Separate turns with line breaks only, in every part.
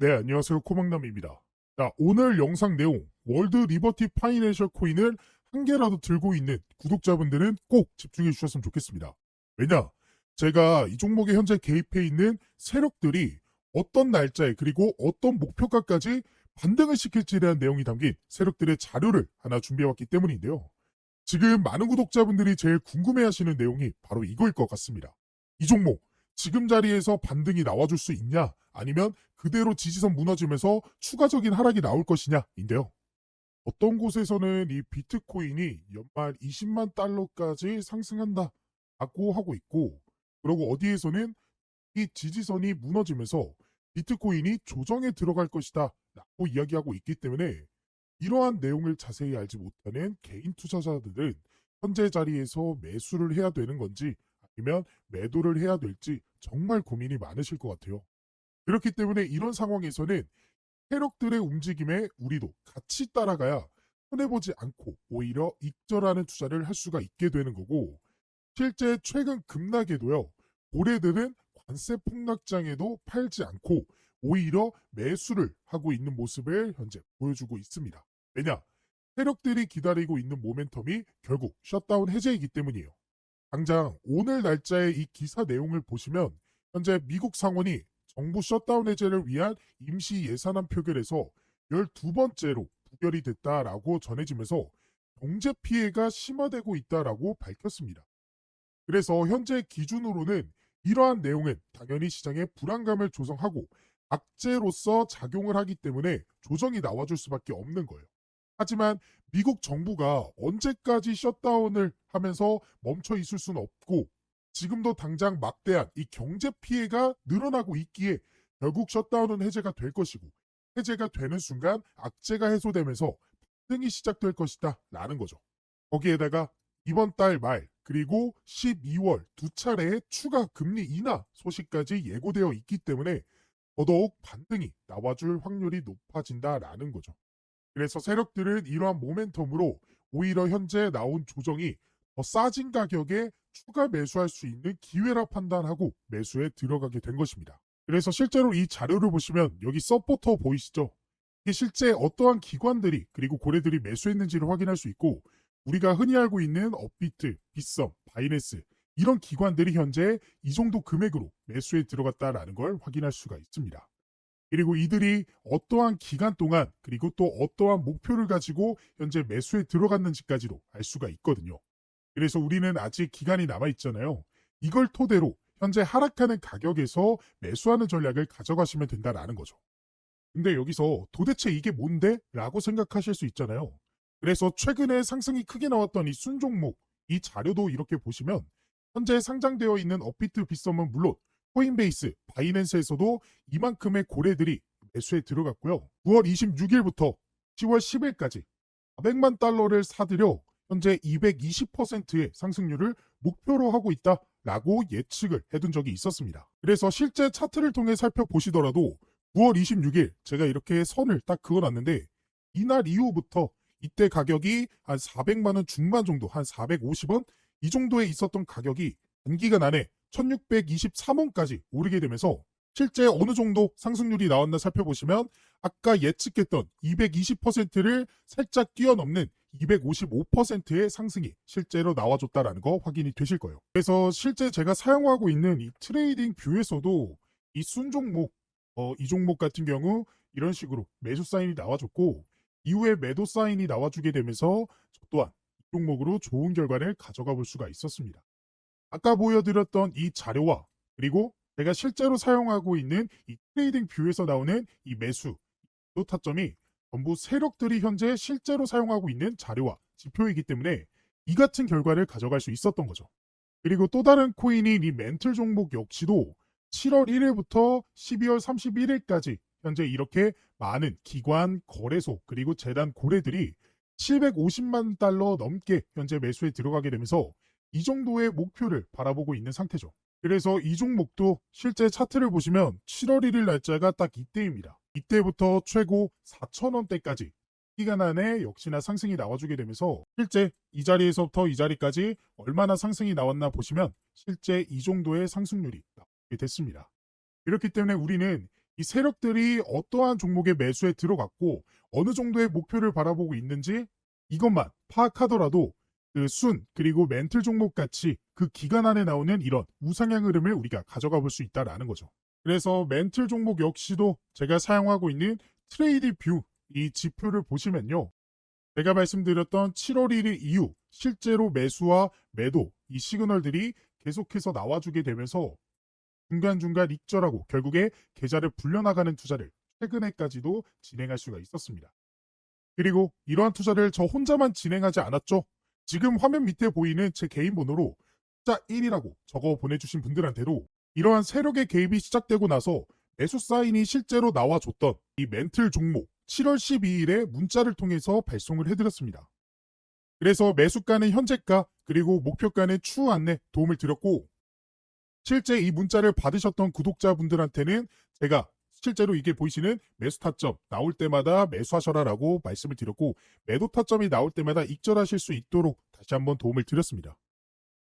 네, 안녕하세요. 코막남입니다. 자, 오늘 영상 내용, 월드 리버티 파이낸셜 코인을 한 개라도 들고 있는 구독자분들은 꼭 집중해 주셨으면 좋겠습니다. 왜냐? 제가 이 종목에 현재 개입해 있는 세력들이 어떤 날짜에 그리고 어떤 목표가까지 반등을 시킬지에 대한 내용이 담긴 세력들의 자료를 하나 준비해 왔기 때문인데요. 지금 많은 구독자분들이 제일 궁금해 하시는 내용이 바로 이거일 것 같습니다. 이 종목, 지금 자리에서 반등이 나와줄 수 있냐? 아니면 그대로 지지선 무너지면서 추가적인 하락이 나올 것이냐인데요. 어떤 곳에서는 이 비트코인이 연말 20만 달러까지 상승한다 라고 하고 있고 그리고 어디에서는 이 지지선이 무너지면서 비트코인이 조정에 들어갈 것이다 라고 이야기하고 있기 때문에 이러한 내용을 자세히 알지 못하는 개인 투자자들은 현재 자리에서 매수를 해야 되는 건지 아니면 매도를 해야 될지 정말 고민이 많으실 것 같아요. 그렇기 때문에 이런 상황에서는 세력들의 움직임에 우리도 같이 따라가야 손해보지 않고 오히려 익절하는 투자를 할 수가 있게 되는 거고 실제 최근 급락에도요 고래들은 관세 폭락장에도 팔지 않고 오히려 매수를 하고 있는 모습을 현재 보여주고 있습니다. 왜냐? 세력들이 기다리고 있는 모멘텀이 결국 셧다운 해제이기 때문이에요. 당장 오늘 날짜의 이 기사 내용을 보시면 현재 미국 상원이 정부 셧다운 해제를 위한 임시 예산안 표결에서 12번째로 부결이 됐다라고 전해지면서 경제 피해가 심화되고 있다라고 밝혔습니다. 그래서 현재 기준으로는 이러한 내용은 당연히 시장에 불안감을 조성하고 악재로서 작용을 하기 때문에 조정이 나와줄 수밖에 없는 거예요. 하지만 미국 정부가 언제까지 셧다운을 하면서 멈춰 있을 수는 없고 지금도 당장 막대한 이 경제 피해가 늘어나고 있기에 결국 셧다운은 해제가 될 것이고 해제가 되는 순간 악재가 해소되면서 반등이 시작될 것이다 라는 거죠. 거기에다가 이번 달 말 그리고 12월 두 차례의 추가 금리 인하 소식까지 예고되어 있기 때문에 더더욱 반등이 나와줄 확률이 높아진다라는 거죠. 그래서 세력들은 이러한 모멘텀으로 오히려 현재 나온 조정이 더 싸진 가격에 추가 매수할 수 있는 기회라 판단하고 매수에 들어가게 된 것입니다. 그래서 실제로 이 자료를 보시면 여기 서포터 보이시죠? 이게 실제 어떠한 기관들이 그리고 고래들이 매수했는지를 확인할 수 있고 우리가 흔히 알고 있는 업비트, 빗썸, 바이낸스 이런 기관들이 현재 이 정도 금액으로 매수에 들어갔다라는 걸 확인할 수가 있습니다. 그리고 이들이 어떠한 기간 동안 그리고 또 어떠한 목표를 가지고 현재 매수에 들어갔는지까지도 알 수가 있거든요. 그래서 우리는 아직 기간이 남아 있잖아요. 이걸 토대로 현재 하락하는 가격에서 매수하는 전략을 가져가시면 된다라는 거죠. 근데 여기서 도대체 이게 뭔데? 라고 생각하실 수 있잖아요. 그래서 최근에 상승이 크게 나왔던 이 순종목, 이 자료도 이렇게 보시면 현재 상장되어 있는 업비트 빗썸은 물론 코인베이스, 바이낸스에서도 이만큼의 고래들이 매수에 들어갔고요. 9월 26일부터 10월 10일까지 400만 달러를 사들여 현재 220%의 상승률을 목표로 하고 있다라고 예측을 해둔 적이 있었습니다. 그래서 실제 차트를 통해 살펴보시더라도 9월 26일 제가 이렇게 선을 딱 그어놨는데 이날 이후부터 이때 가격이 한 400만 원 중반 정도, 한 450원 이 정도에 있었던 가격이 단기간 안에 1623원까지 오르게 되면서 실제 어느 정도 상승률이 나왔나 살펴보시면 아까 예측했던 220%를 살짝 뛰어넘는 255%의 상승이 실제로 나와줬다라는 거 확인이 되실 거예요. 그래서 실제 제가 사용하고 있는 이 트레이딩 뷰에서도 이 순종목, 어, 이 종목 같은 경우 이런 식으로 매수 사인이 나와줬고 이후에 매도 사인이 나와주게 되면서 저 또한 이 종목으로 좋은 결과를 가져가 볼 수가 있었습니다. 아까 보여드렸던 이 자료와 그리고 제가 실제로 사용하고 있는 이 트레이딩 뷰에서 나오는 이 매수, 또 타점이 전부 세력들이 현재 실제로 사용하고 있는 자료와 지표이기 때문에 이 같은 결과를 가져갈 수 있었던 거죠. 그리고 또 다른 코인인 이 멘틀 종목 역시도 7월 1일부터 12월 31일까지 현재 이렇게 많은 기관, 거래소, 그리고 재단 고래들이 750만 달러 넘게 현재 매수에 들어가게 되면서 이 정도의 목표를 바라보고 있는 상태죠. 그래서 이 종목도 실제 차트를 보시면 7월 1일 날짜가 딱 이때입니다. 이때부터 최고 4천원대까지 기간 안에 역시나 상승이 나와주게 되면서 실제 이 자리에서부터 이 자리까지 얼마나 상승이 나왔나 보시면 실제 이 정도의 상승률이 나오게 됐습니다. 이렇기 때문에 우리는 이 세력들이 어떠한 종목의 매수에 들어갔고 어느 정도의 목표를 바라보고 있는지 이것만 파악하더라도 그 순 그리고 멘틀 종목 같이 그 기간 안에 나오는 이런 우상향 흐름을 우리가 가져가 볼 수 있다라는 거죠. 그래서 멘틀 종목 역시도 제가 사용하고 있는 트레이드 뷰 이 지표를 보시면요. 제가 말씀드렸던 7월 1일 이후 실제로 매수와 매도 이 시그널들이 계속해서 나와주게 되면서 중간중간 익절하고 결국에 계좌를 불려나가는 투자를 최근에까지도 진행할 수가 있었습니다. 그리고 이러한 투자를 저 혼자만 진행하지 않았죠. 지금 화면 밑에 보이는 제 개인 번호로 숫자 1이라고 적어 보내주신 분들한테도 이러한 세력의 개입이 시작되고 나서 매수 사인이 실제로 나와줬던 이 멘틀 종목 7월 12일에 문자를 통해서 발송을 해드렸습니다. 그래서 매수가는 현재가 그리고 목표가는 추후 안내 도움을 드렸고 실제 이 문자를 받으셨던 구독자분들한테는 제가 실제로 이게 보이시는 매수 타점 나올 때마다 매수하셔라라고 말씀을 드렸고 매도 타점이 나올 때마다 익절하실 수 있도록 다시 한번 도움을 드렸습니다.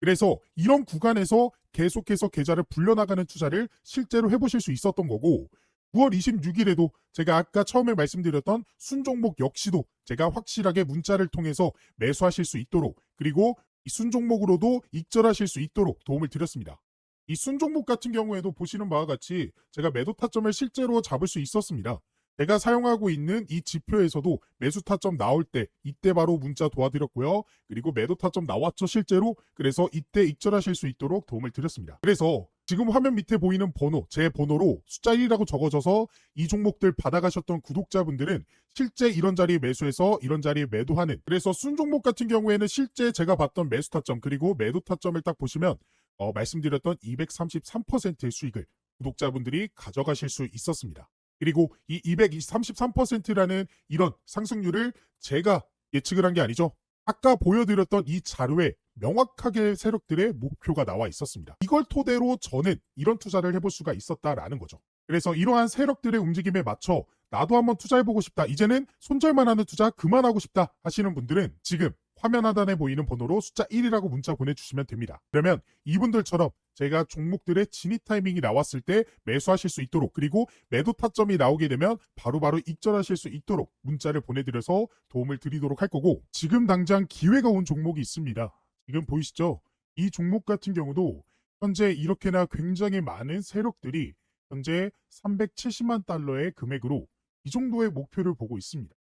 그래서 이런 구간에서 계속해서 계좌를 불려나가는 투자를 실제로 해보실 수 있었던 거고 9월 26일에도 제가 아까 처음에 말씀드렸던 순종목 역시도 제가 확실하게 문자를 통해서 매수하실 수 있도록 그리고 이 순종목으로도 익절하실 수 있도록 도움을 드렸습니다. 이 순종목 같은 경우에도 보시는 바와 같이 제가 매도 타점을 실제로 잡을 수 있었습니다. 제가 사용하고 있는 이 지표에서도 매수 타점 나올 때 이때 바로 문자 도와드렸고요. 그리고 매도 타점 나왔죠 실제로. 그래서 이때 익절하실 수 있도록 도움을 드렸습니다. 그래서 지금 화면 밑에 보이는 번호, 제 번호로 숫자 1이라고 적어줘서 이 종목들 받아가셨던 구독자분들은 실제 이런 자리에 매수해서 이런 자리에 매도하는 그래서 순 종목 같은 경우에는 실제 제가 봤던 매수 타점 그리고 매도 타점을 딱 보시면 어, 말씀드렸던 233%의 수익을 구독자분들이 가져가실 수 있었습니다. 그리고 이 233%라는 이런 상승률을 제가 예측을 한 게 아니죠. 아까 보여드렸던 이 자료에 명확하게 세력들의 목표가 나와 있었습니다. 이걸 토대로 저는 이런 투자를 해볼 수가 있었다라는 거죠. 그래서 이러한 세력들의 움직임에 맞춰 나도 한번 투자해보고 싶다. 이제는 손절만 하는 투자 그만하고 싶다 하시는 분들은 지금 화면 하단에 보이는 번호로 숫자 1이라고 문자 보내주시면 됩니다. 그러면 이분들처럼 제가 종목들의 진입 타이밍이 나왔을 때 매수하실 수 있도록 그리고 매도 타점이 나오게 되면 바로 바로 익절하실 수 있도록 문자를 보내드려서 도움을 드리도록 할 거고 지금 당장 기회가 온 종목이 있습니다. 지금 보이시죠? 이 종목 같은 경우도 현재 이렇게나 굉장히 많은 세력들이 현재 370만 달러의 금액으로 이 정도의 목표를 보고 있습니다.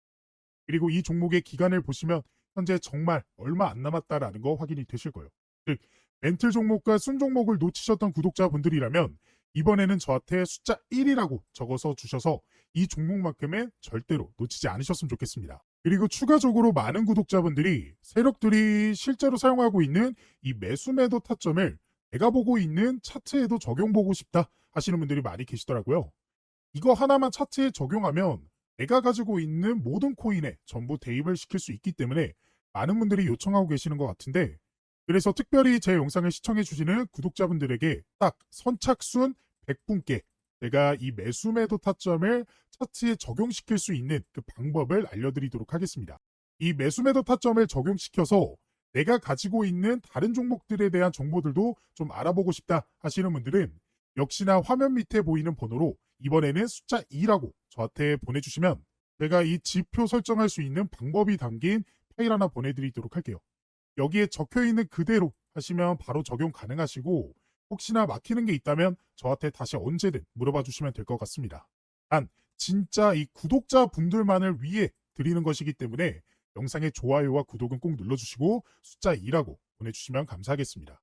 그리고 이 종목의 기간을 보시면 현재 정말 얼마 안 남았다라는 거 확인이 되실 거예요. 즉 멘틀 종목과 순 종목을 놓치셨던 구독자분들이라면 이번에는 저한테 숫자 1이라고 적어서 주셔서 이 종목만큼은 절대로 놓치지 않으셨으면 좋겠습니다. 그리고 추가적으로 많은 구독자분들이 세력들이 실제로 사용하고 있는 이 매수 매도 타점을 내가 보고 있는 차트에도 적용보고 싶다 하시는 분들이 많이 계시더라고요. 이거 하나만 차트에 적용하면 내가 가지고 있는 모든 코인에 전부 대입을 시킬 수 있기 때문에 많은 분들이 요청하고 계시는 것 같은데 그래서 특별히 제 영상을 시청해 주시는 구독자분들에게 딱 선착순 100분께 제가 이 매수 매도 타점을 차트에 적용시킬 수 있는 그 방법을 알려드리도록 하겠습니다. 이 매수 매도 타점을 적용시켜서 내가 가지고 있는 다른 종목들에 대한 정보들도 좀 알아보고 싶다 하시는 분들은 역시나 화면 밑에 보이는 번호로 이번에는 숫자 2라고 저한테 보내주시면 제가 이 지표 설정할 수 있는 방법이 담긴 파일 하나 보내드리도록 할게요. 여기에 적혀 있는 그대로 하시면 바로 적용 가능하시고 혹시나 막히는 게 있다면 저한테 다시 언제든 물어봐 주시면 될 것 같습니다. 단 진짜 이 구독자 분들만을 위해 드리는 것이기 때문에 영상의 좋아요와 구독은 꼭 눌러주시고 숫자 2라고 보내주시면 감사하겠습니다.